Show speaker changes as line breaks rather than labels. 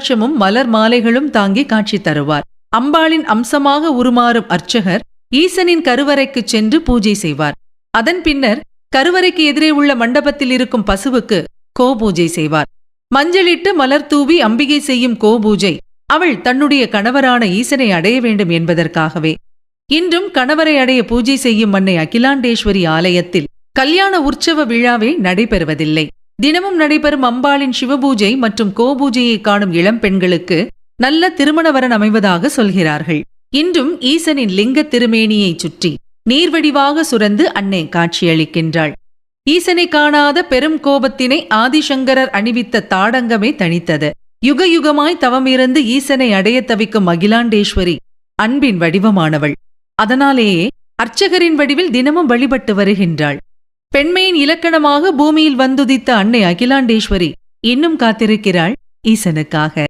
ருத்ராட்சமும் மலர் மாலைகளும் தாங்கி காட்சி தருவார். அம்பாளின் அம்சமாக உருமாறும் அர்ச்சகர் ஈசனின் கருவறைக்குச் சென்று பூஜை செய்வார். அதன் பின்னர் கருவறைக்கு எதிரே உள்ள மண்டபத்தில் இருக்கும் பசுவுக்கு கோ பூஜை செய்வார். மஞ்சளிட்டு மலர் தூவி அம்பிகை செய்யும் கோ பூஜை அவள் தன்னுடைய கணவரான ஈசனை அடைய வேண்டும் என்பதற்காகவே. இன்றும் கணவரை அடைய பூஜை செய்யும் அன்னை அகிலாண்டேஸ்வரி ஆலயத்தில் கல்யாண உற்சவ விழாவே நடைபெறுவதில்லை. தினமும் நடைபெறும் அம்பாளின் சிவபூஜை மற்றும் கோபூஜையை காணும் இளம் பெண்களுக்கு நல்ல திருமண வரன் அமைவதாக சொல்கிறார்கள். இன்றும் ஈசனின் லிங்க திருமேனியைச் சுற்றி நீர்வடிவாக சுரந்து அன்னை காட்சியளிக்கின்றாள். ஈசனை காணாத பெரும் கோபத்தினை ஆதிசங்கரர் அணிவித்த தாடங்கமே தணித்தது. யுக யுகமாய் தவமிருந்து ஈசனை அடையத் தவிக்கும் அகிலாண்டேஸ்வரி அன்பின் வடிவமானவள். அதனாலேயே அர்ச்சகரின் வடிவில் தினமும் வழிபட்டு வருகின்றாள். பெண்மையின் இலக்கணமாக பூமியில் வந்துதித்த அன்னை அகிலாண்டேஸ்வரி இன்னும் காத்திருக்கிறாள் ஈசனுக்காக.